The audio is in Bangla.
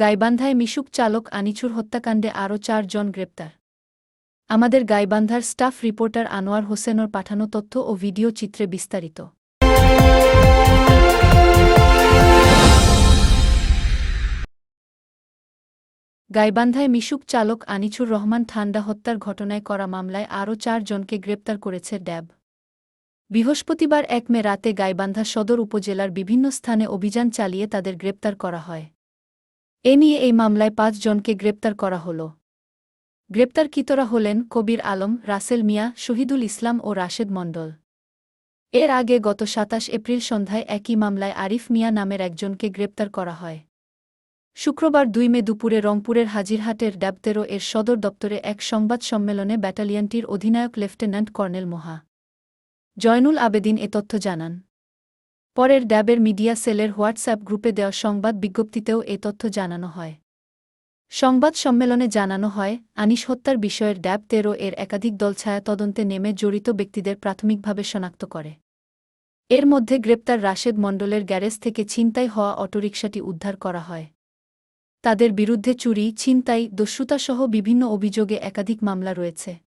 গাইবান্ধায় মিশুক চালক আনিছুর হত্যাকাণ্ডে আরও চারজন গ্রেপ্তার। আমাদের গাইবান্ধার স্টাফ রিপোর্টার আনোয়ার হোসেনর পাঠানো তথ্য ও ভিডিও চিত্রে বিস্তারিত। গাইবান্ধায় মিশুক চালক আনিছুর রহমান ঠান্ডা হত্যার ঘটনায় করা মামলায় আরও চারজনকে গ্রেপ্তার করেছে ড্যাব। বৃহস্পতিবার এক মে রাতে গাইবান্ধা সদর উপজেলার বিভিন্ন স্থানে অভিযান চালিয়ে তাদের গ্রেপ্তার করা হয়। এ নিয়ে এই মামলায় পাঁচ জনকে গ্রেপ্তার করা হল। গ্রেপ্তারকৃতরা হলেন কবির আলম, রাসেল মিয়া, শহীদুল ইসলাম ও রাশেদ মণ্ডল। এর আগে গত সাতাশ এপ্রিল সন্ধ্যায় একই মামলায় আরিফ মিয়া নামের একজনকে গ্রেপ্তার করা হয়। শুক্রবার দুই মে দুপুরে রংপুরের হাজিরহাটের ড্যাবতেরো এর সদর দপ্তরে এক সংবাদ সম্মেলনে ব্যাটালিয়নটির অধিনায়ক লেফটেন্যান্ট কর্নেল মোহা। জয়নুল আবেদিন এ তথ্য জানান। পরের ড্যাবের মিডিয়া সেলের হোয়াটসঅ্যাপ গ্রুপে দেওয়া সংবাদ বিজ্ঞপ্তিতেও এ তথ্য জানানো হয়। সংবাদ সম্মেলনে জানানো হয়, আনিস হত্যার বিষয়ের ড্যাব তেরো এর একাধিক দল ছায়া তদন্তে নেমে জড়িত ব্যক্তিদের প্রাথমিকভাবে শনাক্ত করে। এর মধ্যে গ্রেপ্তার রাশেদ মণ্ডলের গ্যারেজ থেকে ছিনতাই হওয়া অটোরিকশাটি উদ্ধার করা হয়। তাদের বিরুদ্ধে চুরি, ছিনতাই, দস্যুতাসহ বিভিন্ন অভিযোগে একাধিক মামলা রয়েছে।